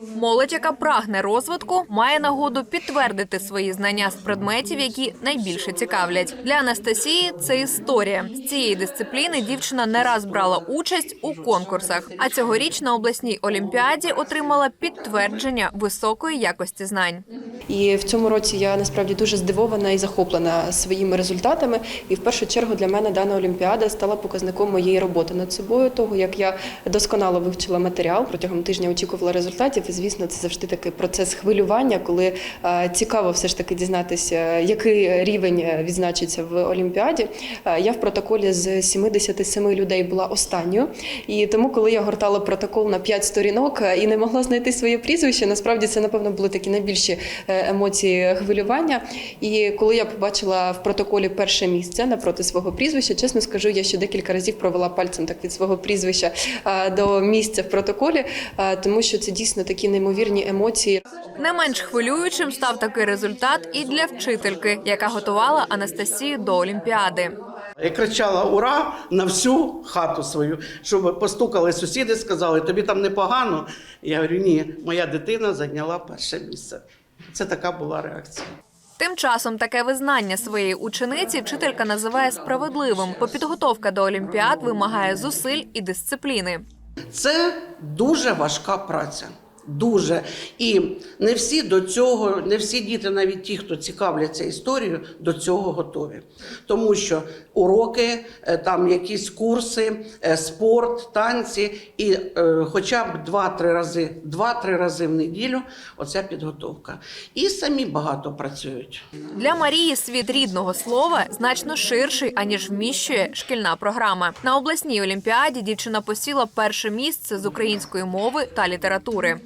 Молодь, яка прагне розвитку, має нагоду підтвердити свої знання з предметів, які найбільше цікавлять. Для Анастасії це історія. З цієї дисципліни дівчина не раз брала участь у конкурсах. А цьогоріч на обласній олімпіаді отримала підтвердження високої якості знань. І в цьому році я насправді дуже здивована і захоплена своїми результатами. І в першу чергу для мене дана олімпіада стала показником моєї роботи над собою, того як я досконало вивчила матеріал протягом тижня очікувала результатів. І звісно, це завжди такий процес хвилювання, коли е, цікаво все ж таки дізнатися, який рівень е, відзначиться в олімпіаді. Е, Я в протоколі з 77 людей була останньою. І тому, коли я гортала протокол на 5 сторінок і не могла знайти своє прізвище, насправді це напевно були такі найбільші емоції хвилювання. І коли я побачила в протоколі перше місце напроти свого прізвища, чесно скажу, я ще декілька разів провела пальцем так від свого прізвища е, до місця в протоколі, е, тому що це дійсно такі неймовірні емоції. Не менш хвилюючим став такий результат і для вчительки, яка готувала Анастасію до олімпіади. Я кричала Ура на всю хату свою, щоб постукали сусіди, сказали, тобі там непогано. Я говорю, ні, моя дитина зайняла перше місце. Це така була реакція. Тим часом таке визнання своєї учениці вчителька називає справедливим, бо підготовка до олімпіад вимагає зусиль і дисципліни. Це дуже важка праця. Дуже. І не всі до цього, не всі діти, навіть ті, хто цікавляться історією, до цього готові. Тому що уроки, е, там якісь курси, е, спорт, танці, і е, хоча б два-три рази, два-три рази в неділю оця підготовка. І самі багато працюють. Для Марії світ рідного слова значно ширший, аніж вміщує шкільна програма. На обласній олімпіаді дівчина посіла перше місце з української мови та літератури.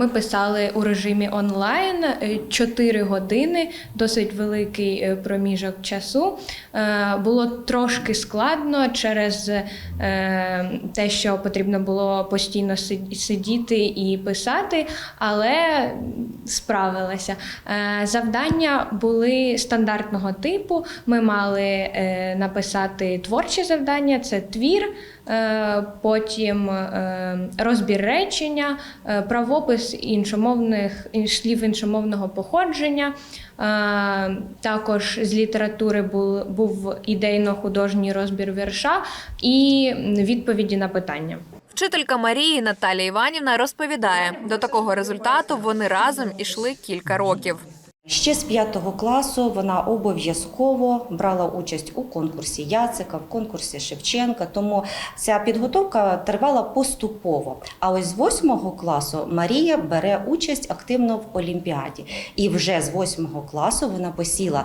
Ми писали у режимі онлайн 4 години, досить великий е, проміжок часу. Е, Було трошки складно через е, те, що потрібно було постійно сидіти і писати, але справилася. Е, Завдання були стандартного типу. Ми мали е, написати творче завдання, це твір. Е, Потім е, розбір речення, е, іншомовних шлів іншомовного походження. Е, Також з літератури був, був ідейно-художній розбір вірша і відповіді на питання. Вчителька Марії Наталія Іванівна розповідає, до такого результату вони разом ішли кілька років. Ще з п'ятого класу вона обов'язково брала участь у конкурсі Яцика, в конкурсі Шевченка. Тому ця підготовка тривала поступово. А ось з восьмого класу Марія бере участь активно в Олімпіаді. І вже з восьмого класу вона посіла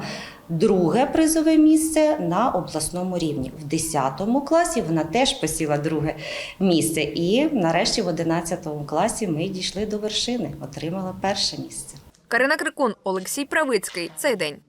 друге призове місце на обласному рівні. В 10 класі вона теж посіла друге місце. І нарешті в 11 класі ми дійшли до вершини, отримала перше місце. Карина Крикун, Олексій Правицький. Цей день.